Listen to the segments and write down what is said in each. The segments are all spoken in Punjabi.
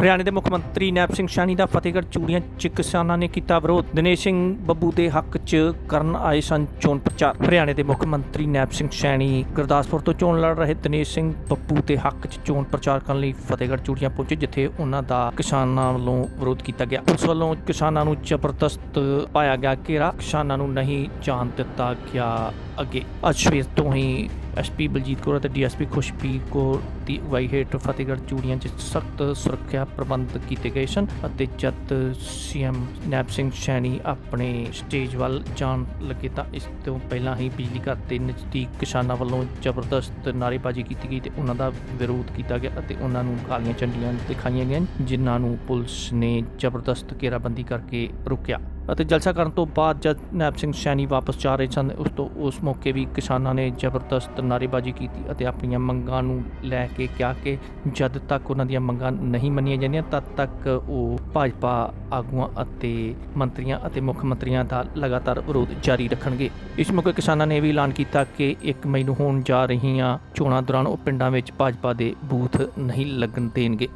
ਹਰਿਆਣੇ ਦੇ ਮੁੱਖ ਮੰਤਰੀ ਨੈਬ ਸਿੰਘ ਸ਼ਾਨੀ ਦਾ ਫਤਿਹਗੜ੍ਹ ਚੂੜੀਆਂ ਚ ਕਿਸਾਨਾਂ ਨੇ ਕੀਤਾ ਵਿਰੋਧ। ਦਿਨੇਸ਼ ਸਿੰਘ ਬੱਬੂ ਦੇ ਹੱਕ 'ਚ ਕਰਨ ਆਏ ਸਨ ਚੋਣ ਪ੍ਰਚਾਰ। ਹਰਿਆਣੇ ਦੇ ਮੁੱਖ ਮੰਤਰੀ ਨੈਬ ਸਿੰਘ ਸ਼ਾਨੀ ਗੁਰਦਾਸਪੁਰ ਤੋਂ ਚੋਣ ਲੜ ਰਹੇ ਦਿਨੇਸ਼ ਸਿੰਘ ਬੱਬੂ ਦੇ ਹੱਕ 'ਚ ਚੋਣ ਪ੍ਰਚਾਰ ਕਰਨ ਲਈ ਫਤਿਹਗੜ੍ਹ ਚੂੜੀਆਂ ਪਹੁੰਚੇ, ਜਿੱਥੇ ਉਹਨਾਂ ਦਾ ਕਿਸਾਨਾਂ ਵੱਲੋਂ ਵਿਰੋਧ ਕੀਤਾ ਗਿਆ। ਪੁਲਿਸ ਵੱਲੋਂ ਕਿਸਾਨਾਂ ਨੂੰ ਜ਼ਬਰਦਸਤ ਪਾਇਆ ਗਿਆ ਘੇਰਾ। ਕਿਸਾਨਾਂ ਨੂੰ ਨਹੀਂ ਜਾਣ ਦਿੱਤਾ ਗਿਆ ਅੱਗੇ। ਅੱਜ ਸਵੇਰ ਤੋਂ ਹੀ ਐਸਪੀ ਬਲਜੀਤ ਕੌਰ ਅਤੇ ਡੀਐਸਪੀ ਖੁਸ਼ਪੀਰ ਕੌਰ ਦੀ ਅਗਵਾਈ ਹੇਠ ਫਤਿਹਗੜ੍ਹ ਚੂੜੀਆਂ 'ਚ ਸਖਤ ਸੁਰੱਖਿਆ ਪ੍ਰਬੰਧ ਕੀਤੇ ਗਏ ਸਨ ਅਤੇ ਜਦ ਸੀਐਮ ਨੈਪ ਸਿੰਘ ਸੈਣੀ ਆਪਣੇ ਸਟੇਜ ਵੱਲ ਜਾਣ ਲੱਗੇ ਤਾਂ ਇਸ ਤੋਂ ਪਹਿਲਾਂ ਹੀ ਬਿਜਲੀ ਘਰ ਦੇ ਨਜ਼ਦੀਕ ਕਿਸਾਨਾਂ ਵੱਲੋਂ ਜ਼ਬਰਦਸਤ ਨਾਅਰੇਬਾਜ਼ੀ ਕੀਤੀ ਗਈ ਤੇ ਉਹਨਾਂ ਦਾ ਵਿਰੋਧ ਕੀਤਾ ਗਿਆ ਅਤੇ ਉਹਨਾਂ ਨੂੰ ਕਾਲੀਆਂ ਝੰਡੀਆਂ ਦਿਖਾਈਆਂ ਗਈਆਂ ਜਿਨ੍ਹਾਂ ਨੂੰ ਪੁਲਿਸ ਨੇ ਜ਼ਬਰਦਸਤ ਘੇਰਾਬੰਦੀ ਕਰਕੇ ਰੋਕਿਆ। ਅਤੇ ਜਲਸਾ ਕਰਨ ਤੋਂ ਬਾਅਦ ਜਦ ਨੈਪ ਸਿੰਘ ਸੈਣੀ ਵਾਪਸ ਜਾ ਰਹੇ ਸਨ, ਉਸ ਤੋਂ ਉਸ ਮੌਕੇ ਵੀ ਕਿਸਾਨਾਂ ਨੇ ਜ਼ਬਰਦਸਤ ਨਾਅਰੇਬਾਜ਼ੀ ਕੀਤੀ ਅਤੇ ਆਪਣੀਆਂ ਮੰਗਾਂ ਨੂੰ ਲੈ ਕੇ ਕਿਹਾ ਕਿ ਜਦ ਤੱਕ ਉਹਨਾਂ ਦੀਆਂ ਮੰਗਾਂ ਨਹੀਂ ਮੰਨੀਆਂ ਜਾਂਦੀਆਂ, ਤਦ ਤੱਕ ਉਹ ਭਾਜਪਾ ਆਗੂਆਂ ਅਤੇ ਮੰਤਰੀਆਂ ਅਤੇ ਮੁੱਖ ਮੰਤਰੀਆਂ ਦਾ ਲਗਾਤਾਰ ਵਿਰੋਧ ਜਾਰੀ ਰੱਖਣਗੇ। ਇਸ ਮੌਕੇ ਕਿਸਾਨਾਂ ਨੇ ਇਹ ਵੀ ਐਲਾਨ ਕੀਤਾ ਕਿ 1 ਮਈ ਨੂੰ ਹੋਣ ਜਾ ਰਹੀਆਂ ਚੋਣਾਂ ਦੌਰਾਨ ਉਹ ਪਿੰਡਾਂ ਵਿੱਚ ਭਾਜਪਾ ਦੇ ਬੂਥ ਨਹੀਂ ਲੱਗਣ ਦੇਣਗੇ।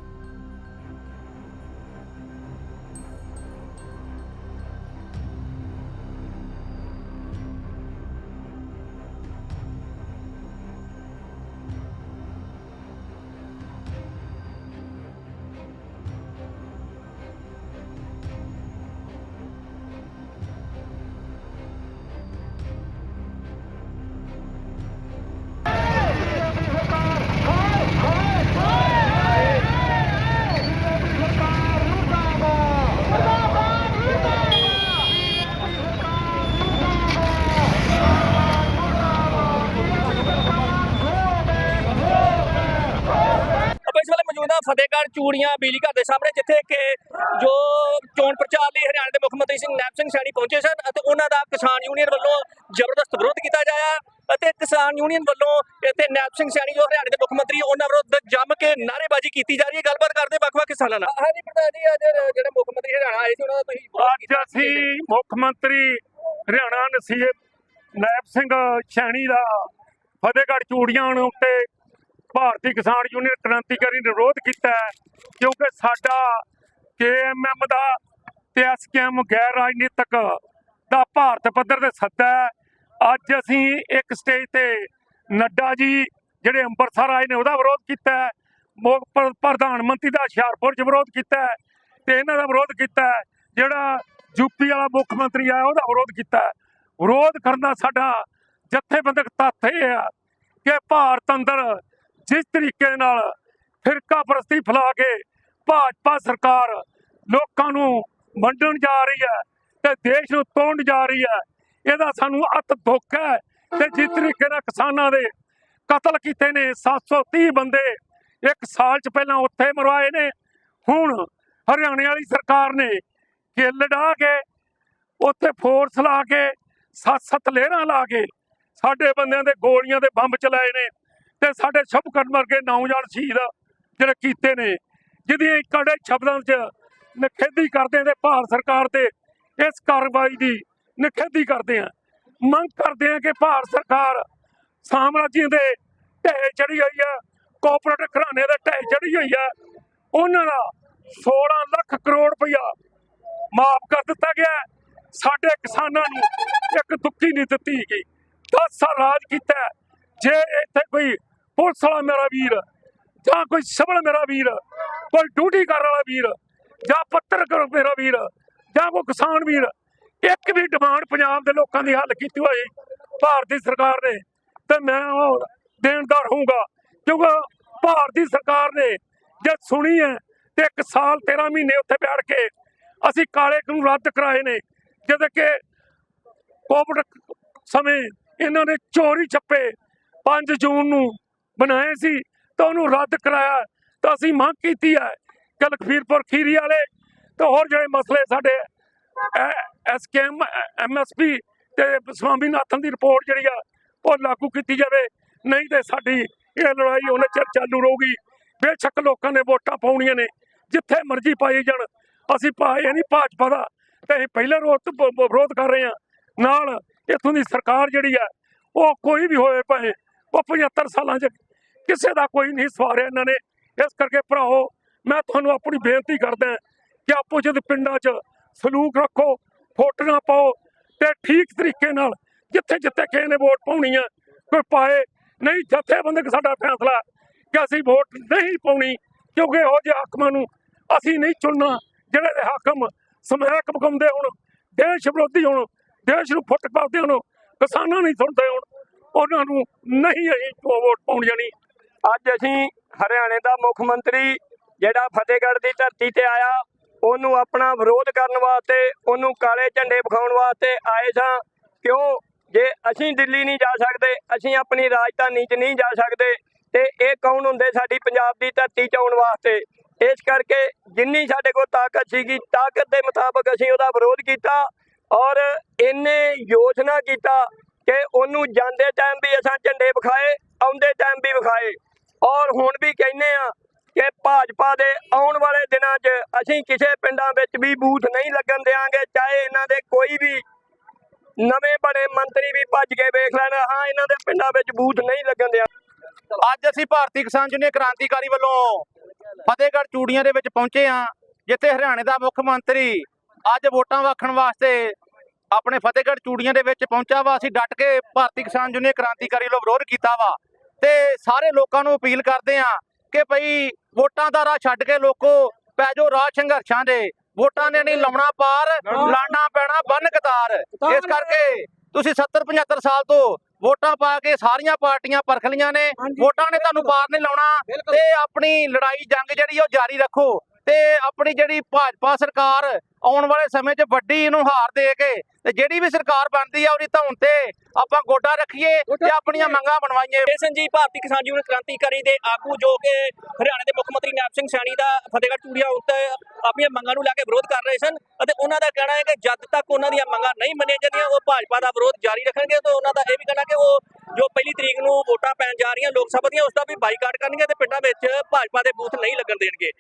ਮੌਜੂਦ ਹਾਂ ਫਤਿਹਗੜ੍ਹ ਚੂੜੀਆਂ ਬਿਜਲੀ ਘਰ ਦੇ ਸਾਹਮਣੇ ਜਿੱਥੇ ਕਿ ਜੋ ਚੋਣ ਪ੍ਰਚਾਰ ਲਈ ਹਰਿਆਣਾ ਦੇ ਮੁੱਖ ਮੰਤਰੀ ਸਿੰਘ ਨੈਪ ਸਿੰਘ ਸੈਣੀ ਪਹੁੰਚੇ ਸਨ ਅਤੇ ਉਹਨਾਂ ਦਾ ਕਿਸਾਨ ਯੂਨੀਅਨ ਵੱਲੋਂ ਜ਼ਬਰਦਸਤ ਵਿਰੋਧ ਕੀਤਾ ਜਾਇਆ ਅਤੇ ਕਿਸਾਨ ਯੂਨੀਅਨ ਵੱਲੋਂ ਇੱਥੇ ਨੈਪ ਸਿੰਘ ਸੈਣੀ ਜੋ ਹਰਿਆਣਾ ਦੇ ਮੁੱਖ ਮੰਤਰੀ ਉਹਨਾਂ ਵਿਰੁੱਧ ਜੰਮ ਕੇ ਨਾਅਰੇਬਾਜ਼ੀ ਕੀਤੀ ਜਾ ਰਹੀ ਹੈ। ਗੱਲਬਾਤ ਕਰਦੇ ਵੱਖ-ਵੱਖ ਕਿਸਾਨਾਂ ਨਾਲ। ਹਾਂਜੀ ਪ੍ਰਧਾਨ ਜੀ ਅੱਜ ਜਿਹੜੇ ਮੁੱਖ ਮੰਤਰੀ ਹਰਿਆਣਾ ਆਏ ਸੀ ਉਹਨਾਂ ਦਾ ਤੁਸੀਂ ਅੱਜ ਅਸੀਂ ਮੁੱਖ ਮੰਤਰੀ ਹਰਿਆਣਾ ਨਸੀਬ ਨਾਇਬ ਸਿੰਘ ਛੈਣੀ ਦਾ ਫਤਿਹਗੜ੍ਹ ਚੂੜੀਆਂ ਉੱਤੇ ਭਾਰਤੀ ਕਿਸਾਨ ਯੂਨੀਅਨ ਕ੍ਰਾਂਤੀਕਾਰੀ ਨੇ ਵਿਰੋਧ ਕੀਤਾ ਕਿਉਂਕਿ ਸਾਡਾ ਕੇਐਮਐਮ ਦਾ ਤੇ ਐਸਕੇਐਮ ਗੈਰ ਰਾਜਨੀਤਿਕ ਦਾ ਭਾਰਤ ਪੱਧਰ ਤੇ ਸੱਦਾ ਹੈ। ਅੱਜ ਅਸੀਂ ਇੱਕ ਸਟੇਜ ਤੇ ਨੱਡਾ ਜੀ, ਜਿਹੜੇ ਅੰਮ੍ਰਿਤਸਰ ਆਏ ਨੇ, ਉਹਦਾ ਵਿਰੋਧ ਕੀਤਾ ਪ੍ਰਧਾਨ ਮੰਤਰੀ ਦਾ ਹੁਸ਼ਿਆਰਪੁਰ 'ਚ ਵਿਰੋਧ ਕੀਤਾ ਹੈ ਤੇ ਇਹਨਾਂ ਦਾ ਵਿਰੋਧ ਕੀਤਾ ਹੈ। ਜਿਹੜਾ ਯੂਪੀ ਵਾਲਾ ਮੁੱਖ ਮੰਤਰੀ ਆਇਆ, ਉਹਦਾ ਵਿਰੋਧ ਕੀਤਾ ਵਿਰੋਧ ਕਰਨ ਦਾ ਸਾਡਾ ਜਥੇਬੰਦਕ ਤੱਥ ਇਹ ਆ ਕਿ ਭਾਰਤ ਅੰਦਰ ਜਿਸ ਤਰੀਕੇ ਨਾਲ ਫਿਰਕਾ ਪ੍ਰਸਤੀ ਫੈਲਾ ਕੇ ਭਾਜਪਾ ਸਰਕਾਰ ਲੋਕਾਂ ਨੂੰ ਵੰਡਣ ਜਾ ਰਹੀ ਹੈ ਤੇ ਦੇਸ਼ ਨੂੰ ਤੋੜਨ ਜਾ ਰਹੀ ਹੈ, ਇਹਦਾ ਸਾਨੂੰ ਅਤ ਦੁੱਖ ਹੈ ਤੇ ਜਿਸ ਤਰੀਕੇ ਨਾਲ ਕਿਸਾਨਾਂ ਦੇ ਕਤਲ ਕੀਤੇ ਨੇ 730 ਬੰਦੇ ਇੱਕ ਸਾਲ ਚ ਪਹਿਲਾਂ ਉੱਥੇ ਮਰਵਾਏ ਨੇ, ਹੁਣ ਹਰਿਆਣੇ ਵਾਲੀ ਸਰਕਾਰ ਨੇ ਕਿੱਲ ਡਾ ਕੇ ਉੱਥੇ ਫੋਰਸ ਲਾ ਕੇ, ਸੱਤ ਸੱਤ ਲਹਿਰਾਂ ਲਾ ਕੇ ਸਾਡੇ ਬੰਦਿਆਂ ਦੇ ਗੋਲੀਆਂ ਦੇ ਬੰਬ ਚਲਾਏ ਨੇ। ਤੇ ਸਾਡੇ ਸ਼ੁਭਕਰਨ ਵਰਗੇ ਨੌਜਵਾਨ ਸ਼ਹੀਦ ਜਿਹੜੇ ਕੀਤੇ ਨੇ, ਜਿਹਦੀਆਂ ਕੜੇ ਸ਼ਬਦਾਂ 'ਚ ਨਿਖੇਧੀ ਕਰਦੇ ਨੇ, ਭਾਰਤ ਸਰਕਾਰ ਤੇ ਇਸ ਕਾਰਵਾਈ ਦੀ ਨਿਖੇਧੀ ਕਰਦੇ ਆ। ਮੰਗ ਕਰਦੇ ਆ ਕਿ ਭਾਰਤ ਸਰਕਾਰ ਸਾਮਰਾਜੀਆਂ ਦੇ ਢਹਿ ਚੜੀ ਹੋਈ ਆ ਕੋਆਪਰੇਟਿਵ ਘਰਾਣੇ ਦੇ ਢਹਿ ਚੜੀ ਹੋਈ ਆ। ਉਹਨਾਂ ਦਾ 16 ਲੱਖ ਕਰੋੜ ਰੁਪਇਆ ਮਾਫ ਕਰ ਦਿੱਤਾ ਗਿਆ ਸਾਡੇ ਕਿਸਾਨਾਂ ਨੂੰ ਇੱਕ ਦੁੱਕੀ ਨਹੀਂ ਦਿੱਤੀ ਗਈ 10 ਸਾਲ ਰਾਜ ਕੀਤਾ ਜੇ ਇੱਥੇ ਕੋਈ ਪੁਲਿਸ ਵਾਲਾ ਮੇਰਾ ਵੀਰ ਜਾਂ ਕੋਈ ਸਿਵਲ ਮੇਰਾ ਵੀਰ, ਕੋਈ ਡਿਊਟੀ ਕਰਨ ਵਾਲਾ ਵੀਰ ਜਾਂ ਪੱਤਰਕਾਰ ਮੇਰਾ ਵੀਰ ਜਾਂ ਕੋਈ ਕਿਸਾਨ ਵੀਰ, ਇੱਕ ਵੀ ਡਿਮਾਂਡ ਪੰਜਾਬ ਦੇ ਲੋਕਾਂ ਦੀ ਹੱਲ ਕੀਤੀ ਹੋਈ ਭਾਰਤੀ ਸਰਕਾਰ ਨੇ ਤੇ ਮੈਂ ਉਹ ਦੇਣਦਾਰ ਰਹੂੰਗਾ ਕਿਉਂਕਿ ਭਾਰਤੀ ਸਰਕਾਰ ਨੇ ਜੇ ਸੁਣੀ ਹੈ ਤੇ ਇੱਕ ਸਾਲ 13 ਮਹੀਨੇ ਉੱਥੇ ਬੈਠ ਕੇ ਅਸੀਂ ਕਾਲੇ ਕਾਨੂੰਨ ਰੱਦ ਕਰਾਏ ਨੇ, ਜਦ ਕਿ ਕੋਵਿਡ ਸਮੇਂ ਇਹਨਾਂ ਨੇ ਚੋਰੀ ਛੱਪੇ 5 ਜੂਨ ਨੂੰ ਬਣਾਏ ਸੀ ਤਾਂ ਉਹਨੂੰ ਰੱਦ ਕਰਾਇਆ ਤਾਂ ਅਸੀਂ ਮੰਗ ਕੀਤੀ ਹੈ ਕਿ ਲਖਵੀਰਪੁਰ ਖੀਰੀ ਵਾਲੇ ਤੇ ਹੋਰ ਜਿਹੜੇ ਮਸਲੇ ਸਾਡੇ ਐਸਕੇਐਮ ਐਮਐਸਪੀ ਤੇ ਸਵਾਮੀਨਾਥਨ ਦੀ ਰਿਪੋਰਟ ਜਿਹੜੀ ਆ, ਉਹ ਲਾਗੂ ਕੀਤੀ ਜਾਵੇ। ਨਹੀਂ ਤੇ ਸਾਡੀ ਇਹ ਲੜਾਈ ਉਹਨੇ ਚਿਰ ਚਾਲੂ ਰਹੂਗੀ। ਬੇਸ਼ੱਕ ਲੋਕਾਂ ਨੇ ਵੋਟਾਂ ਪਾਉਣੀਆਂ ਨੇ, ਜਿੱਥੇ ਮਰਜ਼ੀ ਪਾਈ ਜਾਣ। ਅਸੀਂ ਪਾਏ ਨਹੀਂ, ਭਾਜਪਾ ਦਾ ਤੇ ਅਸੀਂ ਪਹਿਲੇ ਰੋਜ਼ ਤੋਂ ਵਿਰੋਧ ਕਰ ਰਹੇ ਹਾਂ। ਨਾਲ ਇੱਥੋਂ ਦੀ ਸਰਕਾਰ ਜਿਹੜੀ ਆ, ਉਹ ਕੋਈ ਵੀ ਹੋਏ ਭਾਵੇਂ ਉਹ 75 ਸਾਲਾਂ 'ਚ ਕਿਸੇ ਦਾ ਕੋਈ ਨਹੀਂ ਸਵਾਰਿਆ ਇਹਨਾਂ ਨੇ ਇਸ ਕਰਕੇ ਭਰਾਓ ਮੈਂ ਤੁਹਾਨੂੰ ਆਪਣੀ ਬੇਨਤੀ ਕਰਦਾ ਕਿ ਆਪੋ ਜਦ ਪਿੰਡਾਂ 'ਚ ਸਲੂਕ ਰੱਖੋ ਫੋਟੋਆਂ ਪਾਓ ਤੇ ਠੀਕ ਤਰੀਕੇ ਨਾਲ ਜਿੱਥੇ ਜਿੱਥੇ ਕਿਸੇ ਨੇ ਵੋਟ ਪਾਉਣੀ ਹੈ ਕੋਈ ਪਾਏ ਨਹੀਂ ਜਥੇਬੰਦਕ ਸਾਡਾ ਫੈਸਲਾ ਕਿ ਅਸੀਂ ਵੋਟ ਨਹੀਂ ਪਾਉਣੀ ਕਿਉਂਕਿ ਇਹੋ ਜਿਹੇ ਹਾਕਮਾਂ ਨੂੰ ਅਸੀਂ ਨਹੀਂ ਚੁਣਨਾ ਜਿਹੜੇ ਦੇ ਹਾਕਮ ਸਮੈਕ ਪਕਾਉਂਦੇ ਹੋਣ ਦੇਸ਼ ਵਿਰੋਧੀ ਹੋਣ ਦੇਸ਼ ਨੂੰ ਫੁੱਟ ਪਾਉਂਦੇ ਹੋਣ ਕਿਸਾਨਾਂ ਨਹੀਂ ਸੁਣਦੇ ਹੋਣ ਉਹਨਾਂ ਨੂੰ ਨਹੀਂ ਅਸੀਂ ਵੋਟ ਪਾਉਣੀ ਜਾਣੀ। ਅੱਜ ਅਸੀਂ ਹਰਿਆਣੇ ਦਾ ਮੁੱਖ ਮੰਤਰੀ ਜਿਹੜਾ ਫਤਿਹਗੜ੍ਹ ਦੀ ਧਰਤੀ ਤੇ ਆਇਆ, ਉਹਨੂੰ ਆਪਣਾ ਵਿਰੋਧ ਕਰਨ ਵਾਸਤੇ, ਉਹਨੂੰ ਕਾਲੇ ਝੰਡੇ ਵਿਖਾਉਣ ਵਾਸਤੇ ਆਏ ਸਾਂ। ਕਿਉਂ? ਜੇ ਅਸੀਂ ਦਿੱਲੀ ਨਹੀਂ ਜਾ ਸਕਦੇ, ਅਸੀਂ ਆਪਣੀ ਰਾਜਧਾਨੀ 'ਚ ਨਹੀਂ ਜਾ ਸਕਦੇ, ਤੇ ਇਹ ਕੌਣ ਹੁੰਦੇ ਸਾਡੀ ਪੰਜਾਬ ਦੀ ਧਰਤੀ 'ਚ ਆਉਣ ਵਾਸਤੇ? ਇਸ ਕਰਕੇ ਜਿੰਨੀ ਸਾਡੇ ਕੋਲ ਤਾਕਤ ਸੀਗੀ, ਤਾਕਤ ਦੇ ਮੁਤਾਬਕ ਅਸੀਂ ਉਹਦਾ ਵਿਰੋਧ ਕੀਤਾ ਔਰ ਇਹਨੇ ਯੋਜਨਾ ਕੀਤਾ ਕਿ ਉਹਨੂੰ ਜਾਂਦੇ ਟਾਈਮ ਵੀ ਅਸਾਂ ਝੰਡੇ ਵਿਖਾਏ, ਆਉਂਦੇ ਟਾਈਮ ਵੀ ਵਿਖਾਏ। ਔਰ ਹੁਣ ਵੀ ਕਹਿੰਦੇ ਆ ਕਿ ਭਾਜਪਾ ਦੇ ਆਉਣ ਵਾਲੇ ਦਿਨਾਂ 'ਚ ਅਸੀਂ ਕਿਸੇ ਪਿੰਡਾਂ ਵਿੱਚ ਵੀ ਬੂਥ ਨਹੀਂ ਲੱਗਣ ਦੇਵਾਂਗੇ ਚਾਹੇ ਇਹਨਾਂ ਦੇ ਕੋਈ ਵੀ ਨਵੇਂ ਬਣੇ ਮੰਤਰੀ ਵੀ ਭੱਜ ਕੇ ਵੇਖ ਲੈਣ, ਹਾਂ, ਇਹਨਾਂ ਦੇ ਪਿੰਡਾਂ ਵਿੱਚ ਬੂਥ ਨਹੀਂ ਲੱਗਣ ਦਿਆਂਗੇ ਅੱਜ ਅਸੀਂ ਭਾਰਤੀ ਕਿਸਾਨ ਯੂਨੀਅਨ ਕ੍ਰਾਂਤੀਕਾਰੀ ਵੱਲੋਂ ਫਤਿਹਗੜ੍ਹ ਚੂੜੀਆਂ ਦੇ ਵਿੱਚ ਪਹੁੰਚੇ ਹਾਂ, ਜਿੱਥੇ ਹਰਿਆਣੇ ਦਾ ਮੁੱਖ ਮੰਤਰੀ ਅੱਜ ਵੋਟਾਂ ਵਾਖਣ ਵਾਸਤੇ ਆਪਣੇ ਫਤਿਹਗੜ੍ਹ ਚੂੜੀਆਂ ਦੇ ਵਿੱਚ ਪਹੁੰਚਾ ਵਾ। ਅਸੀਂ ਡਟ ਕੇ ਭਾਰਤੀ ਕਿਸਾਨ ਯੂਨੀਅਨ ਕ੍ਰਾਂਤੀਕਾਰੀ ਵੱਲੋਂ ਵਿਰੋਧ ਕੀਤਾ ਵਾ। ਤੇ ਸਾਰੇ ਲੋਕਾਂ ਨੂੰ ਅਪੀਲ ਕਰਦੇ ਹਾਂ ਕਿ ਭਈ ਵੋਟਾਂ ਦਾ ਰਾਹ ਛੱਡ ਕੇ ਲੋਕੋ ਪੈ ਜਾਓ ਰਾਹ ਸੰਘਰਸ਼ਾਂ ਦੇ। ਵੋਟਾਂ ਨੇ ਨਹੀਂ ਲਾਉਣਾ ਪਾਰ ਲਾਣਾ ਪੈਣਾ ਬੰਨ ਕਤਾਰ। ਇਸ ਕਰਕੇ ਤੁਸੀਂ 70 75 ਸਾਲ ਤੋਂ ਵੋਟਾਂ ਪਾ ਕੇ ਸਾਰੀਆਂ ਪਾਰਟੀਆਂ ਪਰਖ ਲਈਆਂ ਨੇ। ਵੋਟਾਂ ਨੇ ਤੁਹਾਨੂੰ ਪਾਰ ਨਹੀਂ ਲਾਉਣਾ। ਤੇ ਆਪਣੀ ਲੜਾਈ ਜੰਗ ਜਿਹੜੀ ਉਹ ਜਾਰੀ ਰੱਖੋ। ਤੇ ਆਪਣੀ ਜਿਹੜੀ ਭਾਜਪਾ ਸਰਕਾਰ ਆਉਣ ਵਾਲੇ ਸਮੇਂ 'ਚ ਵੱਡੀ ਇਹਨੂੰ ਹਾਰ ਦੇ ਕੇ ਤੇ ਜਿਹੜੀ ਵੀ ਸਰਕਾਰ ਬਣਦੀ ਆ ਉਹਦੀ ਧੌਣ ਤੇ ਆਪਾਂ ਗੋਡਾ ਰੱਖੀਏ ਤੇ ਆਪਣੀਆਂ ਮੰਗਾਂ ਬਣਵਾਈਏ। ਬੇਸਨ ਜੀ ਭਾਰਤੀ ਕਿਸਾਨ ਯੂਨੀਅਨ ਕ੍ਰਾਂਤੀਕਾਰੀ ਦੇ ਆਗੂ ਜੋ ਕਿ ਹਰਿਆਣਾ ਦੇ ਮੁੱਖ ਮੰਤਰੀ ਨੈਪ ਸਿੰਘ ਸੈਣੀ ਦਾ ਫਤਿਹਗੜ੍ਹ ਚੂੜੀਆਂ ਉੱਤੇ ਆਪਣੀਆਂ ਮੰਗਾਂ ਨੂੰ ਲੈ ਕੇ ਵਿਰੋਧ ਕਰ ਰਹੇ ਸਨ ਅਤੇ ਉਹਨਾਂ ਦਾ ਕਹਿਣਾ ਹੈ ਕਿ ਜਦ ਤੱਕ ਉਹਨਾਂ ਦੀਆਂ ਮੰਗਾਂ ਨਹੀਂ ਮੰਨੀਆਂ ਜਾਂਦੀਆਂ ਉਹ ਭਾਜਪਾ ਦਾ ਵਿਰੋਧ ਜਾਰੀ ਰੱਖਣਗੇ ਤੇ ਉਹਨਾਂ ਦਾ ਇਹ ਵੀ ਕਹਿਣਾ ਕਿ ਉਹ ਜੋ ਪਹਿਲੀ ਤਰੀਕ ਨੂੰ ਵੋਟਾਂ ਪੈਣ ਜਾ ਰਹੀਆਂ ਲੋਕ ਸਭਾ ਦੀਆਂ ਉਸ ਦਾ ਵੀ ਬਾਈਕਾਟ ਕਰਨਗੇ ਤੇ ਪਿੰਡਾਂ ਵਿੱਚ ਭਾਜਪਾ ਦੇ ਬੂਥ ਨਹੀਂ ਲੱਗਣ ਦੇਣਗੇ।